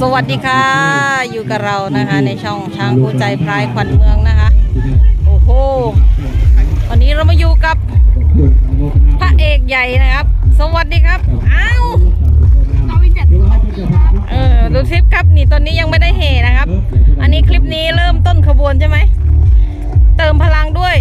สวัสดีค่ะ อยู่กับเรานะคะ ในช่องช้างผู้ใจพลายขวัญเมืองนะคะ โอ้โห วันนี้เรามาอยู่กับพระเอกใหญ่นะครับ สวัสดีครับ อ้าวเออดูคลิปครับนี่ตอนนี้ยังไม่ได้เหนะครับ อันนี้คลิปนี้เริ่มต้นขบวนใช่ไหม เติมพลังด้วย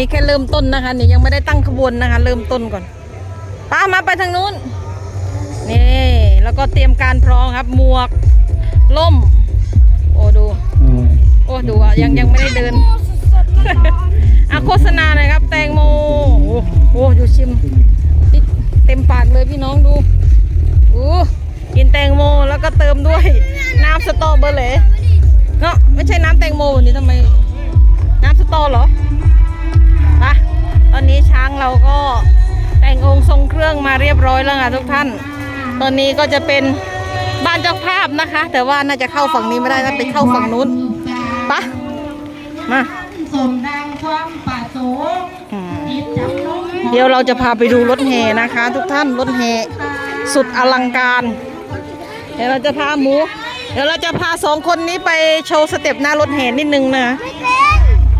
นี้แค่เริ่มต้นนะคะนี่ยังไม่ได้ตั้งขบวนนะคะ เริ่มต้นก่อนป้ามาไปทางนู้นนี่แล้วก็เตรียมการพร้อมครับ หมวกล่ม โอ้ดูโอ้ดูอะยังยังไม่ได้เดินอโฆษณาหน่อยครับ แตงโมโอ้โหดูชิมเต็มปากเลยพี่น้องดูอู้กินแตงโมแล้วก็เติมด้วย น้ำสตอเบอร์เหลเนาะไม่ใช่น้ำแตงโมวันนี้ทำไม น้ำสตอเหรอ ตอนนี้ช้างเราก็แต่งองค์ทรงเครื่องมาเรียบร้อยแล้วค่ะทุกท่าน ตอนนี้ก็จะเป็นบ้านเจ้าภาพนะคะ แต่ว่าน่าจะเข้าฝั่งนี้ไม่ได้นะไปเข้าฝั่งนู้นปะมาสมดังความประสงค์อืมจิตจำนงเดี๋ยวเราจะพาไปดูรถแห่นะคะ ทุกท่านรถแห่สุดอลังการ เดี๋ยวเราจะพาหมู เดี๋ยวเราจะพาสองคนนี้ไปโชว์สเต็ปหน้ารถแห่นิดนึงนะ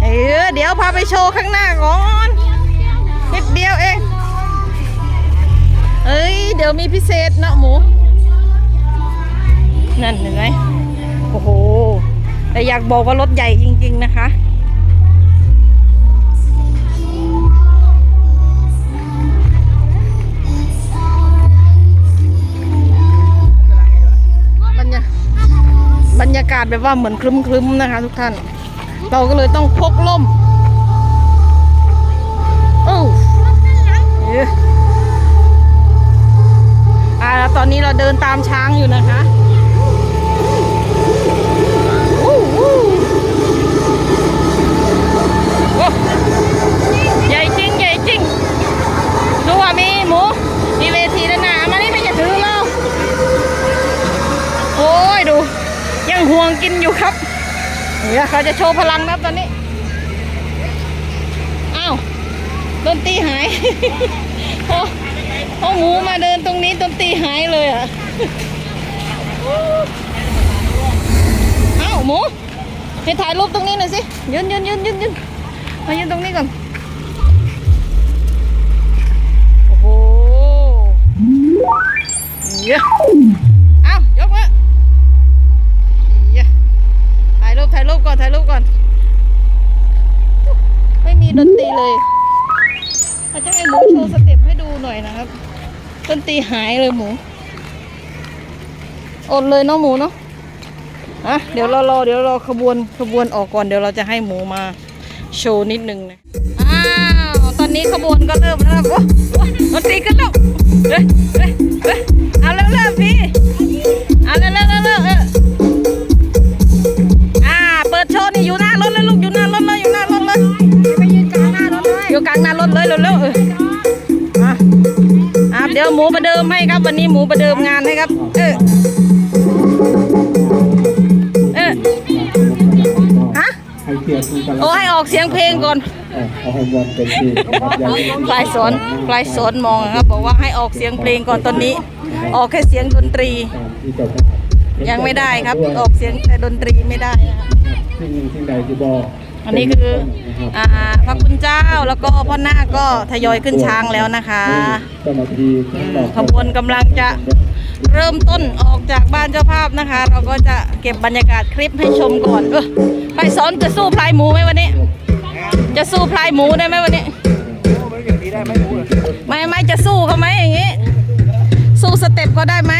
เออเดี๋ยวพาไปโชว์ข้างหน้าก่อน เดี๋ยวมีพิเศษนะหมู นั่นเห็นไหมโอ้โห แต่อยากบอกว่ารถใหญ่จริง ๆ นะคะบรรยากาศแบบว่าเหมือนครึ้มๆนะคะ ทุกท่าน เราก็เลยต้องพกล่ม โอ้เอ๊ะ แล้วตอนนี้เราเดินตามช้างอยู่นะคะใหญ่จริงใหญ่จริง ดูว่ามีหมูมีเวทีด้านหน้ามานี่ไม่จะถือเราโอ้ยดู ยังห่วงกินอยู่ครับเดี๋ยวเขาจะโชว์พลังนะตอนนี้อ้าวดนตรีหายโอ้ โอ้หมูมาเดินตรงนี้ดนตรีหายเลยอะ เอ้าหมูให้ถ่ายรูปตรงนี้หน่อยสิ ยืนยืนยืนยืนยืนมายืนตรงนี้ก่อน โอ้โหเยอะเอายกมาเยอะถ่ายรูปถ่ายรูปก่อนถ่ายรูปก่อน ไม่มีดนตรีเลยเราจะให้หมูโชว์สเต็ปให้ดูหน่อยนะครับ ต้นตีหายเลยหมู อดเลยเนาะหมูเนาะอะเดี๋ยวเรารอเดี๋ยวรอขบวนขบวนออกก่อนเดี๋ยวเราจะให้หมูมาโชว์นิดนึงนะอ้าวตอนนี้ขบวนก็เริ่มแล้วครับโอ้โอ้ดนตรีกันแล้วเฮ้ยเฮ้ยเฮ้ยเอาเริ่มเริ่มพี่เอาเริ่มเริ่มเร็ว มูประเดิมให้ครับ วันนี้หมูประเดิมงานให้ครับ เออเออฮะให้เกียรติกันโอ้ให้ออกเสียงเพลงก่อนเอาให้บอลเป็นทีปลายสอนปลายสอนมองนะครับบอกว่าให้ออกเสียงเพลงก่อนตอนนี้ ออกแค่เสียงดนตรีที่จะยังไม่ได้ครับออกเสียงแต่ดนตรีไม่ได้นะครับสิ่งหนึ่งสิ่งใดที่บอก อันนี้คืออ่าพระคุณเจ้าแล้วก็พ่อนาคก็ทยอยขึ้นช้างแล้วนะคะเจ้าหน้าที่บอกขบวนกำลังจะเริ่มต้นออกจากบ้านเจ้าภาพนะคะ เราก็จะเก็บบรรยากาศคลิปให้ชมก่อนเออพลายสอนจะสู้พลายหมูไหมวันนี้ จะสู้พลายหมูได้ไหมวันนี้ ไม่ไม่จะสู้เขาไหมอย่างงี้ สู้สเต็ปก็ได้ไหม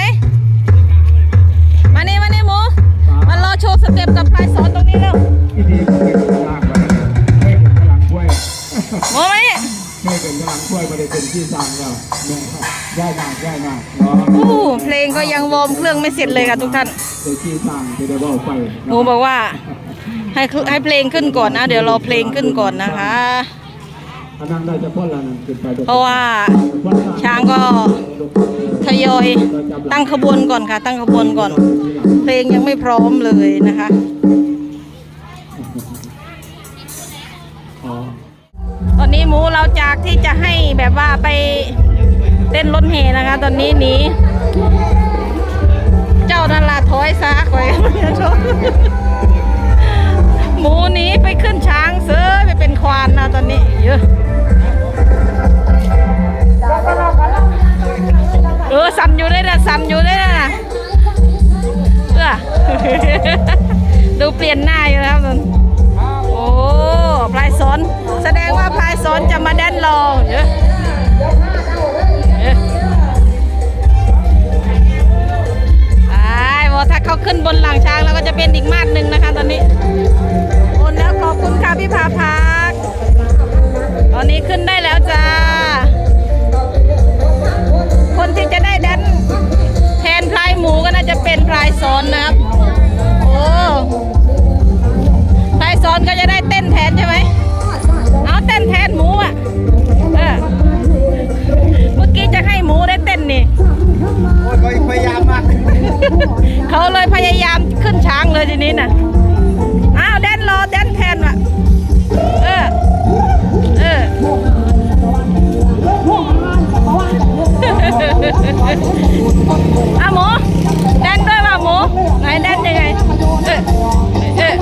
มานี่มานี่หมูมารอโชว์สเต็ปกับพลายสอนตรงนี้แล้ว หมูไหมเนี่ยไม่เป็นพลังช่วยไม่ได้เป็นที่สั่งเราย่ายมากย่ายมากเนาะอู้เพลงก็ยังวอร์มเครื่องไม่เสร็จเลยค่ะทุกท่านเป็นที่สั่งจะได้บอกไปหนูบอกว่า ให้คือให้เพลงขึ้นก่อนนะ เดี๋ยวรอเพลงขึ้นก่อนนะคะอันนั้นได้จะพ่นละนั่นขึ้นไปเพราะว่าช้างก็ทยอยตั้งขบวนก่อนค่ะ ตั้งขบวนก่อน เพลงยังไม่พร้อมเลยนะคะ แบบว่าไปเต้นรถแห่นะคะ ตอนนี้หนีเจ้านั่นละถอยซะคอยหมูหนีไปขึ้นช้างเสือไปเป็นควานนะตอนนี้เยอะเออสั่นอยู่ได้นะสั่นอยู่ได้นะเออดูเปลี่ยนหน้าอยู่นะครับนนโอ้ พลายสอนแสดงว่าพลายสอนจะมาแดนรองเยอะเยอะไอ้บอกถ้าเขาขึ้นบนหลังช้างแล้วก็จะเป็นอีกมาดหนึ่งนะคะตอนนี้ โอ้ยพยายามมากเขาเลยพยายามขึ้นช้างเลยทีนี้น่ะ อ้าวแดนรอแดนแทนว่ะ เออ เอออ้าหมูแดนด้วยว่ะหมูไหนแดนยังไง เออ เออ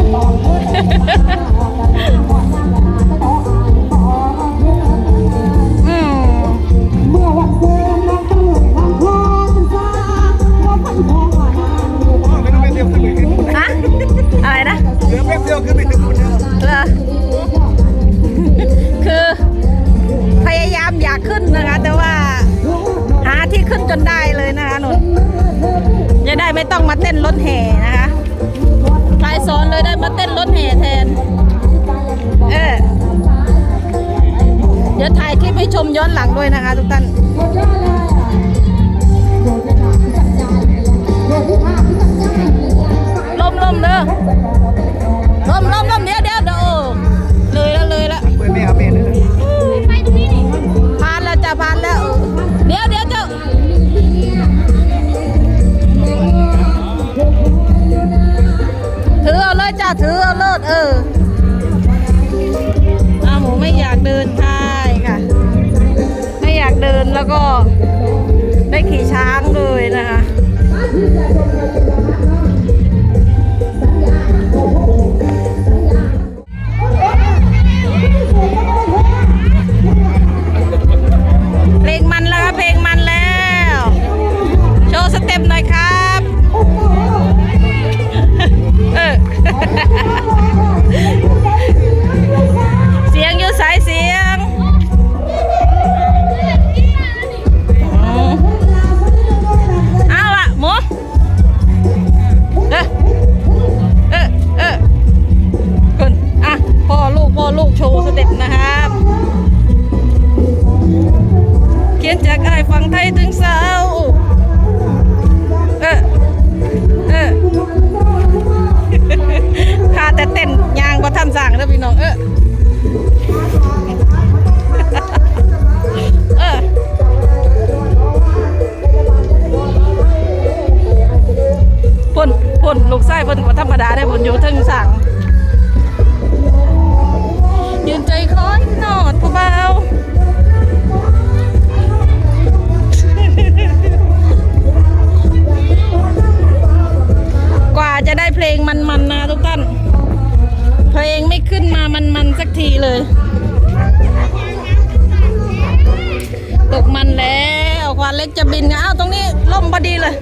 เลยนะคะนุนจะได้ไม่ต้องมาเต้นรถแห่นะคะพลายสอนเลยได้มาเต้นรถแห่แทน เออเดี๋ยวถ่ายคลิปให้ชมย้อนหลังด้วยนะคะทุกท่านลมลมเด้อลมลมลมเดี๋ยวเดี๋ยวเดี๋ยว ทีเลย ตกมันแล้วควานเล็กจะบินไงอ้าวตรงนี้ล่มพอดีเลย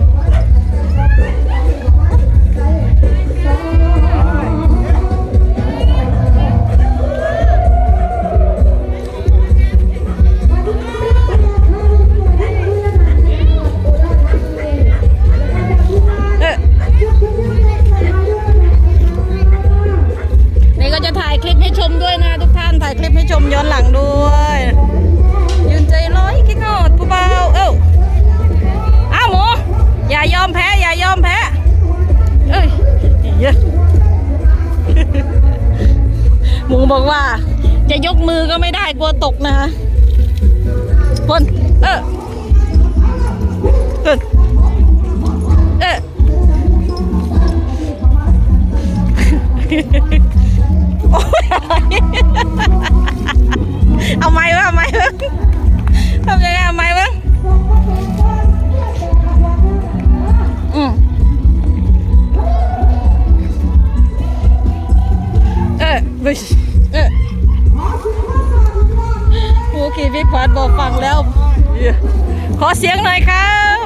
ือก็ไม่ได้กลัวตกนะคะคนเออเออเออเอาไม้วะเอาไม้วะทำยังไงเอาไม้วะอืมเออไป พี่ขวัญบอกฟังแล้วเดี๋ยวขอเสียงหน่อยครับ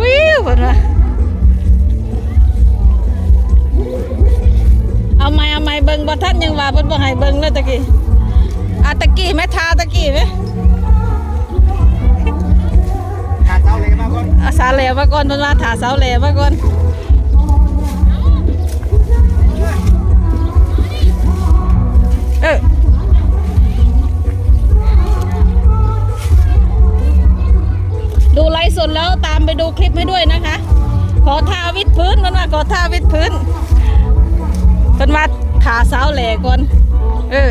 วิวเพิ่นว่าเอาไม้เอาไม้เบิ่งบ่ท่านยังว่าเพิ่นบ่ให้เบิ่งเลยตะกี้อะตะกี้แม่ทาตะกี้ไหมขาดเท้าเลยมาก่อนอาสาแหลมาก่อนเพิ่นว่าถาเสาแหลมาก่อน ดูคลิปให้ด้วยนะคะ ขอท่าวิดพื้นมันว่าขอท่าวิดพื้นเพิ่นว่าขาเสาแหลก่อนเออ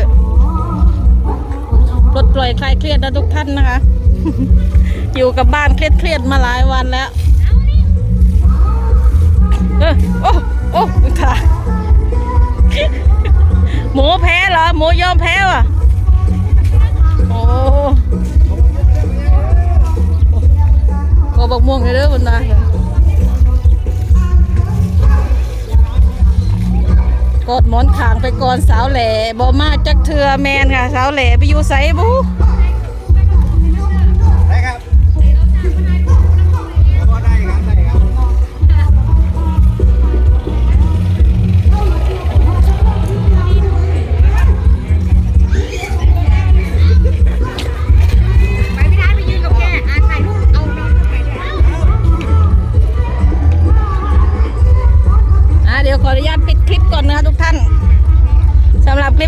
ปลดปล่อยคลายเครียดนะทุกท่านนะคะ อยู่กับบ้านเครียดๆมาหลายวันแล้วเออโอ้โอ้ค่ะหมูแพ้เหรอหมูยอมแพ้ว่ะโอ้ ก็บอกม่วงเลยเด้อบนดาค่ะกดหมอนขางไปก่อนสาวแหล่บอมาจักเทือแมนค่ะ สาวแหล่ไปอยู่ไสบู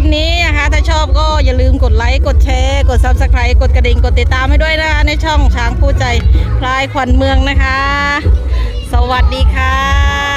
ปนี้นะคะ ถ้าชอบก็อย่าลืมกดไลค์กดแชร์ กด subscribe กดกระดิ่ง กดติดตามให้ด้วยนะคะ ในช่องช้างผู้ใจพลายขวัญเมืองนะคะ สวัสดีค่ะ